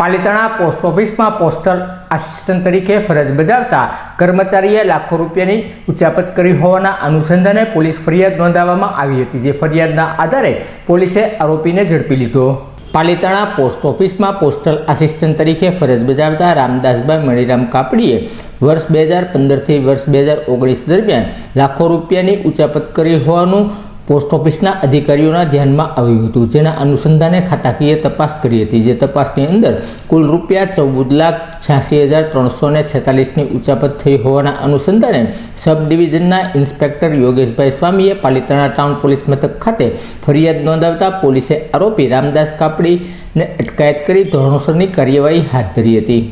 Palitana post ઓફિસમાં postal assistant તરીકે ફરજ બજાવતા કર્મચારીએ લાખો રૂપિયાની ઉચાપત કરી હોવાના અનુસંધાને પોલીસ ફરિયાદ નોંધાવવામાં આવી હતી, જે ફરિયાદના આધારે પોલીસે આરોપીને ઝડપી લીધો. પાલિતાણા પોસ્ટ ઓફિસમાં પોસ્ટલ આસિસ્ટન્ટ તરીકે ફરજ બજાવતા રામદાસભાઈ મણિરામ કાપડીએ વર્ષ બે હજાર પંદરથી વર્ષ બે હજાર ઓગણીસ દરમિયાન લાખો રૂપિયાની ઉચાપત કરી હોવાનું પોસ્ટ ઓફિસના અધિકારીઓના ધ્યાનમાં આવ્યું હતું. જેના અનુસંધાને ખાતાકીય તપાસ કરી હતી. જે તપાસની અંદર કુલ રૂપિયા ચૌદ લાખ છ્યાસી હજાર ત્રણસો ને છેતાલીસની ઉચાપત થઈ હોવાના અનુસંધાને સબ ડિવિઝનના ઇન્સ્પેક્ટર યોગેશભાઈ સ્વામીએ પાલિતાણા ટાઉન પોલીસ મથક ખાતે ફરિયાદ નોંધાવતા પોલીસે આરોપી રામદાસ કાપડીને અટકાયત કરી ધોરણસરની કાર્યવાહી હાથ ધરી હતી.